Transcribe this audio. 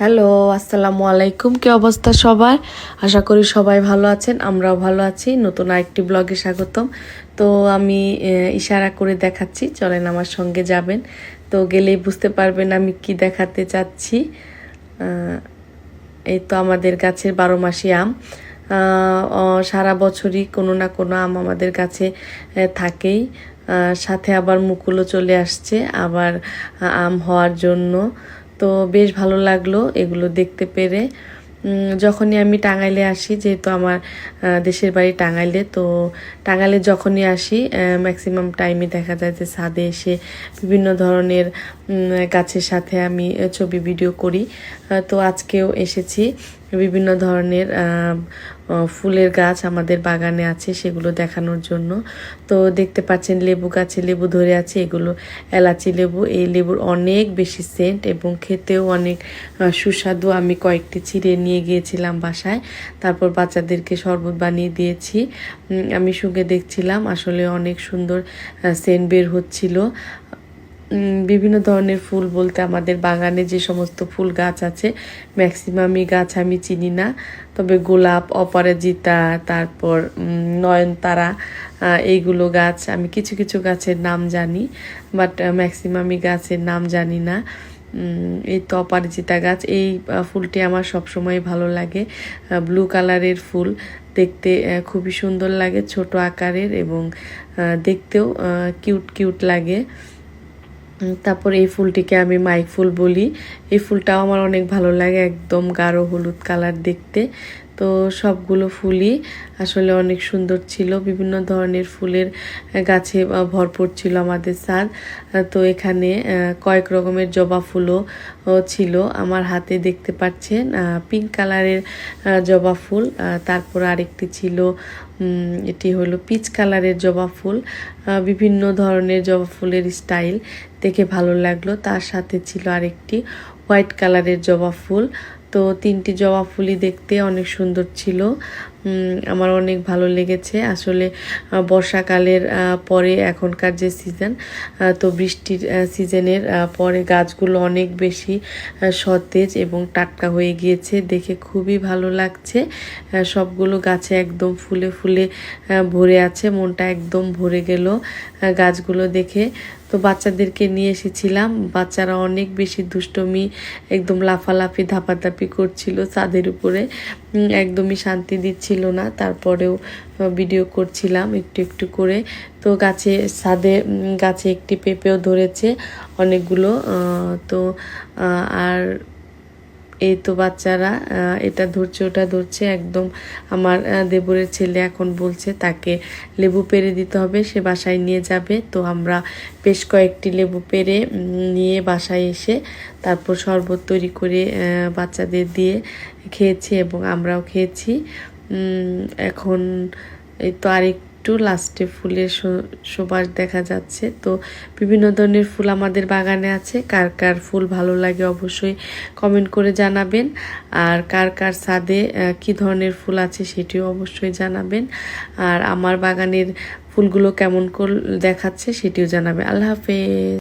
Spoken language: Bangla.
হ্যালো, আসসালামু আলাইকুম। কি অবস্থা সবার? আশা করি সবাই ভালো আছেন, আমরাও ভালো আছি। নতুন আরেকটি ব্লগে স্বাগতম। তো আমি ইশারা করে দেখাচ্ছি, চলেন আমার সঙ্গে যাবেন। তো গেলেই বুঝতে পারবেন আমি কি দেখাতে চাচ্ছি। এই তো আমাদের গাছের বারো মাসি আম সারা বছরই কোনো না কোনো আম আমাদের গাছে থাকেই। সাথে আবার মুকুলও চলে আসছে, আবার আম হওয়ার জন্য। তো বেশ ভালো লাগল এগুলো দেখতে পেরে। যখনই আমি টাঙ্গাইলে আসি, যেহেতু আমার দেশের বাড়ি টাঙ্গাইলে, তো টাঙ্গাইলে যখনই আসি ম্যাক্সিমাম টাইমে দেখা যায় যে ছাদে এসে বিভিন্ন ধরনের গাছের সাথে আমি ছবি ভিডিও করি। তো আজকেও এসেছি। বিভিন্ন ধরনের ফুলের গাছ আমাদের বাগানে আছে সেগুলো দেখানোর জন্য। তো দেখতে পাচ্ছেন লেবু গাছে লেবু ধরে আছে, এগুলো এলাচি লেবু। এই লেবুর অনেক বেশি সেন্ট এবং খেতেও অনেক সুস্বাদু। আমি কয়েকটি ছিঁড়ে নিয়ে গিয়েছিলাম বাসায়, তারপর বাচ্চাদেরকে শরবত বানিয়ে দিয়েছি। আমি শুকে দেখছিলাম, আসলে অনেক সুন্দর সেন্ট বের হচ্ছিল। বিভিন্ন ধরনের ফুল বলতে আমাদের বাগানে যে সমস্ত ফুল গাছ আছে ম্যাক্সিমামই গাছ আমি চিনি না। তবে গোলাপ, অপরাজিতা, তারপর নয়নতারা এইগুলো গাছ আমি কিছু কিছু গাছের নাম জানি বাট ম্যাক্সিমামই গাছের নাম জানি না। এই তো অপরাজিতা গাছ, এই ফুলটি আমার সবসময় ভালো লাগে। ব্লু কালারের ফুল, দেখতে খুবই সুন্দর লাগে, ছোট আকারের এবং দেখতেও কিউট কিউট লাগে। তারপর এই ফুলটিকে আমি মাইক ফুল বলি। এই ফুলটাও আমার অনেক ভালো লাগে, একদম গাঢ় হলুদ কালার দেখতে। তো সবগুলো ফুলই আসলে অনেক সুন্দর ছিল। বিভিন্ন ধরনের ফুলের গাছে ভরপুর ছিল আমাদের সাদ তো এখানে কয়েক রকমের জবা ফুলও ছিল। আমার হাতে দেখতে পাচ্ছেন পিঙ্ক কালারের জবা ফুল। তারপর আরেকটি ছিল এটি হলো পিচ কালারের জবা ফুল। বিভিন্ন ধরনের জবা ফুলের স্টাইল দেখে ভালো লাগল। তার সাথে ছিল আরেকটি হোয়াইট কালারের জবা ফুল। তো তিনটি জবা ফুলই দেখতে অনেক সুন্দর ছিল। আমার অনেক ভালো লেগেছে। আসলে বর্ষাকালের পরে এখনকার যে সিজন তো বৃষ্টির সিজনের পরে গাছগুলো অনেক বেশি সতেজ এবং টাটকা হয়ে গিয়েছে। দেখে খুবই ভালো লাগছে। সবগুলো গাছে একদম ফুলে ফুলে ভরে আছে। মনটা একদম ভরে গেল গাছগুলো দেখে। তো বাচ্চাদেরকে নিয়ে এসেছিলাম। বাচ্চারা অনেক বেশি দুষ্টমি, একদম লাফালাফি, ধাপাধাপি করছিল ছাদের উপরে। একদমই শান্তি দিচ্ছিল না। তারপরেও ভিডিও করছিলাম একটু একটু করে। তো গাছে, ছাদে গাছে একটি পেঁপেও ধরেছে অনেকগুলো। তো আর এই তো বাচ্চারা এটা ধরছে, ওটা ধরছে, একদম আমার দেবরের ছেলে এখন বলছে তাকে লেবু পেরে দিতে হবে, সে বাসায় নিয়ে যাবে। তো আমরা বেশ কয়েকটি লেবু পেরে নিয়ে বাসায় এসে তারপর শরবত তৈরি করে বাচ্চাদের দিয়ে খেয়েছি এবং আমরাও খেয়েছি। এখন এই তো আরেকটু লাস্টে ফুলের সুবাস দেখা যাচ্ছে। তো বিভিন্ন ধরনের ফুল আমাদের বাগানে আছে। কার কার ফুল ভালো লাগে অবশ্যই কমেন্ট করে জানাবেন। আর কার কার ছাদে কি ধরনের ফুল আছে সেটিও অবশ্যই জানাবেন। আর আমার বাগানের ফুলগুলো কেমন দেখাচ্ছে সেটিও জানাবে আল্লাহ হাফেজ।